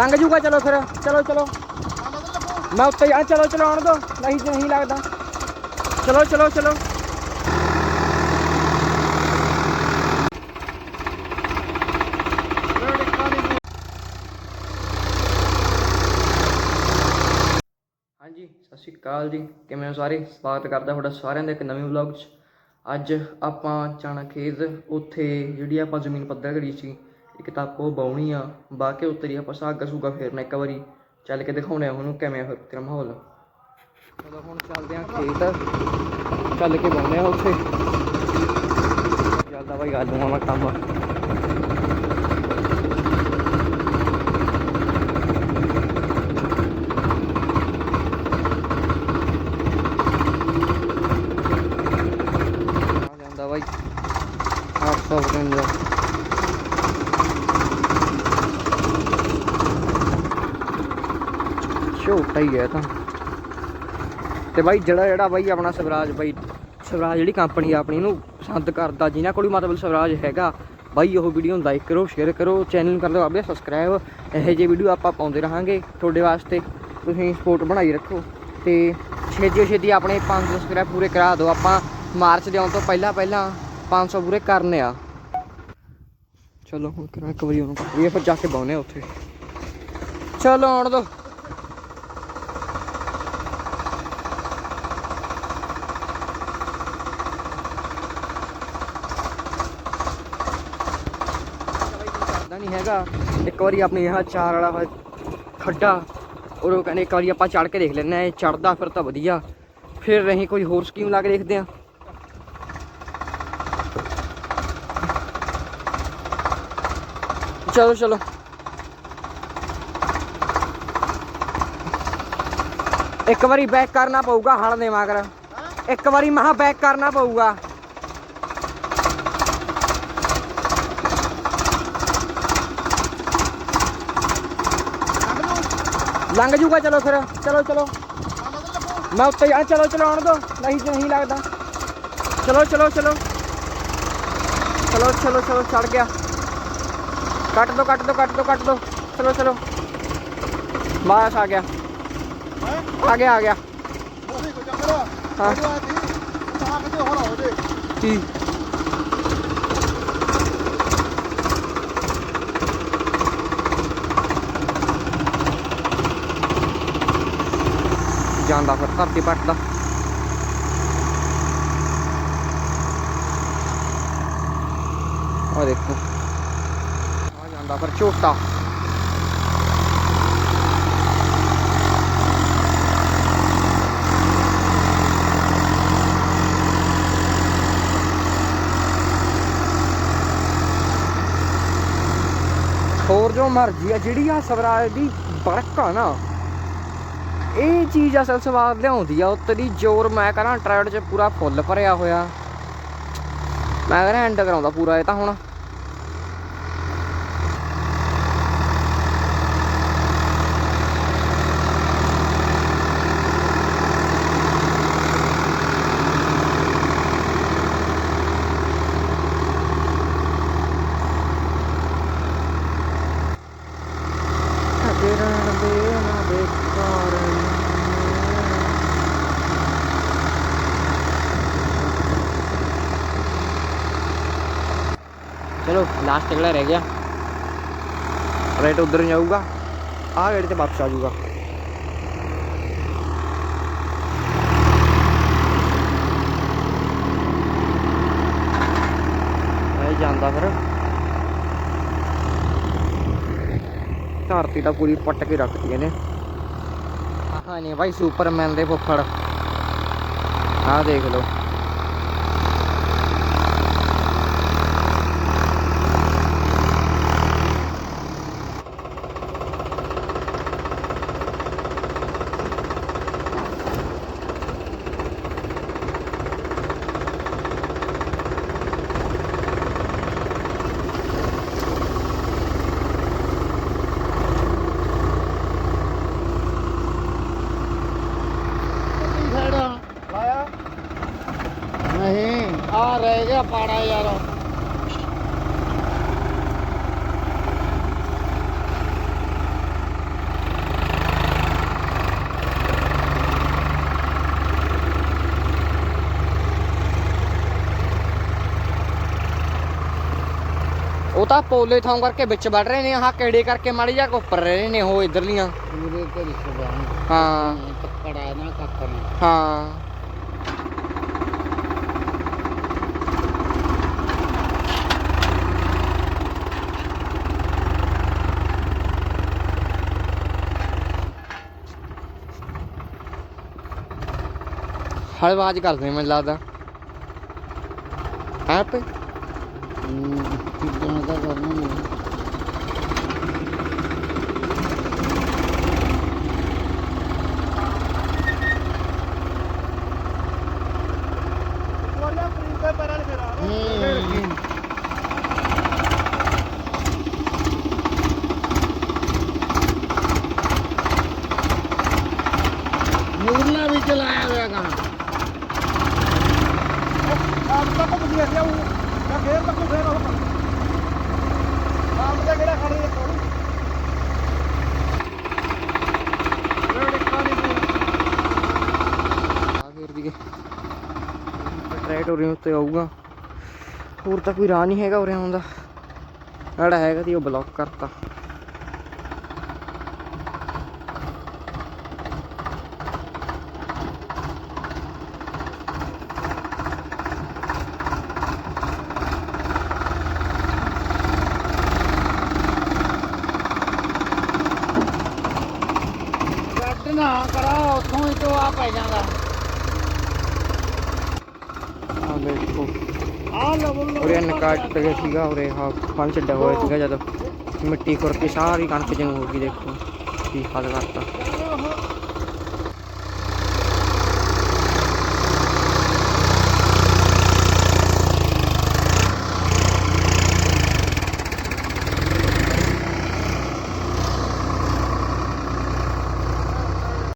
ਲੰਘ ਜੂਗਾ, ਚਲੋ ਫਿਰ। ਚਲੋ ਚਲੋ। ਮੈਂ ਉੱਤੇ ਆ ਚਲੋ ਚਲੋ, ਆਉਣ ਦੋ। ਨਹੀਂ ਨਹੀਂ ਲੱਗਦਾ। ਚਲੋ ਚਲੋ ਚਲੋ। ਹਾਂਜੀ, ਸਤਿ ਸ਼੍ਰੀ ਅਕਾਲ ਜੀ। ਕਿਵੇਂ ਹੋ ਸਾਰੇ? ਸਵਾਗਤ ਕਰਦਾ ਤੁਹਾਡਾ ਸਾਰਿਆਂ ਦਾ ਇੱਕ ਨਵੇਂ ਵਲੌਗ 'ਚ। ਅੱਜ ਆਪਾਂ ਚਾਣਾ ਖੇਤ ਉੱਥੇ ਜਿਹੜੀ ਆਪਾਂ ਜ਼ਮੀਨ ਪੱਧਰ ਕਰੀ ਸੀ ਇੱਕ ਤਾਂ ਉਹ ਬਾਉਣੀ ਆ, ਬਾਕੀ ਉੱਤਰੀ ਆਪਾਂ ਸਾਗਾ ਸੂਗਾ ਫੇਰਨਾ ਇੱਕ ਵਾਰੀ। ਚੱਲ ਕੇ ਦਿਖਾਉਣੇ ਆ ਉਹਨੂੰ ਕਿਵੇਂ ਫਿਰ ਤੇਰਾ ਮਾਹੌਲ। ਚਲੋ ਹੁਣ ਚੱਲਦੇ ਆ ਖੇਤ। ਚੱਲ ਕੇ ਬਾਉਣੇ ਆ ਉੱਥੇ। ਚੱਲਦਾ ਬਾਈ ਆਲੂਆਂ ਦਾ ਕੰਮ। ਜਾਂਦਾ ਬਾਈ। 855 ਝੋਟਾ ਹੀ ਹੈ ਤਾਂ। ਤੇ ਬਾਈ ਜਿਹੜਾ ਜਿਹੜਾ ਬਾਈ ਆਪਣਾ ਸਵਰਾਜ ਬਾਈ, ਸਵਰਾਜ ਜਿਹੜੀ ਕੰਪਨੀ ਆ ਆਪਣੀ ਨੂੰ ਪਸੰਦ ਕਰਦਾ, ਜਿਨ੍ਹਾਂ ਕੋਲ ਮਤਲਬ ਸਵਰਾਜ ਹੈਗਾ, ਬਾਈ ਉਹ ਵੀਡੀਓ ਨੂੰ ਲਾਈਕ ਕਰੋ ਸ਼ੇਅਰ ਕਰੋ ਚੈਨਲ ਨੂੰ ਕਰ ਲਓ ਆਪੇ ਸਬਸਕ੍ਰਾਈਬ ਇਹੋ ਜਿਹੇ ਵੀਡੀਓ ਆਪਾਂ ਪਾਉਂਦੇ ਰਹਾਂਗੇ ਤੁਹਾਡੇ ਵਾਸਤੇ। ਤੁਸੀਂ ਸਪੋਰਟ ਬਣਾਈ ਰੱਖੋ। ਤੇ ਛੇਤੀ ਛੇਤੀ ਆਪਣੇ 500 ਸਬਸਕ੍ਰਾਈਬ ਪੂਰੇ ਕਰਾ ਦਿਓ। ਆਪਾਂ ਮਾਰਚ ਦੇ ਆਉਣ ਤੋਂ ਪਹਿਲਾਂ ਪਹਿਲਾਂ 500 ਪੂਰੇ ਕਰਨੇ ਆ। ਚਲੋ ਹੁਣ ਕਰਾਂ ਇੱਕ ਵਾਰੀ ਉਹਨੂੰ ਕੱਟੀਏ ਫਿਰ ਜਾ ਕੇ ਬਾਉਨੇ ਉੱਥੇ। ਚਲੋ ਆਉਣ ਦੋ ਕਰਦਾ ਨਹੀਂ ਹੈਗਾ। ਇੱਕ ਵਾਰੀ ਆਪਣੀ ਇਹ ਚਾਰ ਵਾਲਾ ਖੱਡਾ, ਔਰ ਉਹ ਕਹਿੰਦੇ ਇੱਕ ਵਾਰੀ ਆਪਾਂ ਚੜ ਕੇ ਦੇਖ ਲੈਂਦੇ ਆ ਇਹ ਚੜਦਾ ਫਿਰ ਤਾਂ ਵਧੀਆ। ਫਿਰ ਅਸੀਂ ਕੋਈ ਹੋਰ ਸਕੀਮ ਲਾ ਕੇ ਦੇਖਦੇ ਹਾਂ। ਚਲੋ ਚਲੋ। ਇੱਕ ਵਾਰੀ ਬੈਕ ਕਰਨਾ ਪਊਗਾ ਹਣ ਦੇ ਮਗਰ। ਇੱਕ ਵਾਰੀ ਮਹਾ ਬੈਕ ਕਰਨਾ ਪਊਗਾ। ਲੰਘ ਜੂਗਾ ਚਲੋ ਫਿਰ। ਚਲੋ ਚਲੋ। ਮੈਂ ਉੱਤੇ ਆ ਚਲੋ ਚਲੋ ਆਉਣ ਦੋ। ਨਹੀਂ ਨਹੀਂ ਲੱਗਦਾ। ਚਲੋ ਚਲੋ ਚਲੋ। ਚਲੋ ਚਲੋ ਚਲੋ ਚੜ ਗਿਆ। ਕੱਟ ਦੋ ਕੱਟ ਦੋ ਕੱਟ ਦੋ ਕੱਟ ਦੋ। ਚਲੋ ਚਲੋ। ਮਾਸ ਆ ਗਿਆ। ਆ ਗਿਆ ਆ ਗਿਆ। ਹਾਂ। ਕੀ? ਜਾਂਦਾ ਫਿਰ ਧਰਤੀ ਪੱਟਦਾ ਆ ਦੇਖੋ। ਆ ਜਾਂਦਾ ਫਿਰ ਝੋਟਾ। ਹੋਰ ਜੋ ਮਰਜ਼ੀ ਆ, ਜਿਹੜੀ ਆ ਸਵਰਾਜ ਦੀ ਬੜਕ ਆ ਨਾ ਇਹ ਚੀਜ਼ ਅਸਲ ਸਵਾਦ ਲਿਆਉਂਦੀ ਆ, ਉੱਤੇ ਜ਼ੋਰ ਮੈਂ ਕਰਾਂ ਟਰੈਡ 'ਚ ਪੂਰਾ ਫੁੱਲ ਭਰਿਆ ਹੋਇਆ। ਮੈਂ ਕਹਿੰਦਾ ਐਂਡ ਕਰਾਉਂਦਾ ਪੂਰਾ ਇਹ ਤਾਂ ਹੁਣ ਤੇਰਾ ਦੇ ਨਾ ਬੇਕਾਰ ਚਲੋ ਲਾਸਟ ਅਗਲਾ ਰਹਿ ਗਿਆ ਰਾਈਟ ਉਧਰ ਜਾਊਗਾ ਆਹ ਗੇੜ ਤੇ ਵਾਪਸ ਆ ਜਾਊਗਾ ਇਹ ਜਾਂਦਾ ਫਿਰ ਧਰਤੀ ਤਾਂ ਪੂਰੀ ਪੱਟ ਕੇ ਰੱਖਤੀ ਇਹਨੇ ਹਾਂ ਨਹੀਂ ਭਾਈ ਸੁਪਰਮੈਨ ਦੇ ਫੁੱਫੜ ਆਹ ਦੇਖ ਲਓ ਬੜਾ ਪਾੜਾ ਯਾਰ। ਉਹ ਤਾਂ ਪੋਲੇ ਥਾਂ ਕਰਕੇ ਵਿੱਚ ਵੜ ਰਹੇ ਨੇ ਆਹ ਕਿਹੜੇ ਕਰਕੇ ਮਾੜੀ ਜਾ ਉੱਪਰ ਰਹੇ ਨੇ ਉਹ ਇਧਰਲੀਆਂ। ਮੇਰੇ ਤੇ ਰਿਸ਼ਤੇਦਾਰ ਹਾਂ। ਕੱਕੜਾ ਨਾ ਕੱਕੜ ਹਾਂ। ਹਲ ਆਵਾਜ਼ ਕਰਦੇ ਨੇ ਮੈਨੂੰ ਲੱਗਦਾ। ਹੈ ਪੇ ਹੂੰ ਕਿਦਾਂ ਦਾ ਕਰਨਾ ਨਹੀਂ ਹੂੰ ਮੁਰਲਾ ਵੀ ਚਲਾਇਆ ਹੋਇਆ ਗਾ ਆ ਫੇਰ ਦੀ ਟਰੈਕਟਰ ਉੱਤੇ ਆਊਗਾ। ਹੋਰ ਤਾਂ ਕੋਈ ਰਾਹ ਨਹੀਂ ਹੈਗਾ ਉਰੇ ਆਉਣ ਦਾ। ਜਿਹੜਾ ਹੈਗਾ ਤੀ ਉਹ ਬਲੌਕ ਕਰਤਾ। ਨਾ ਕਰਾ ਉੱਥੋਂ ਹੀ ਤੋਂ ਆ ਪੈ ਜਾਂਦਾ। ਆ ਦੇਖੋ। ਆ ਲਵਲ ਉਰੇ ਨਕਾਟ ਤੇ ਸੀਗਾ, ਉਰੇ ਹਾਂ ਪੰਜ ਛੱਡਾ ਹੋਇਆ ਸੀਗਾ ਜਦ। ਮਿੱਟੀ ਖੁਰਕੀ ਸਾਰੀ ਕਣਕ ਜੰਗ ਹੋ ਗਈ, ਦੇਖੋ। ਕੀ ਹਾਲ ਕਰਤਾ।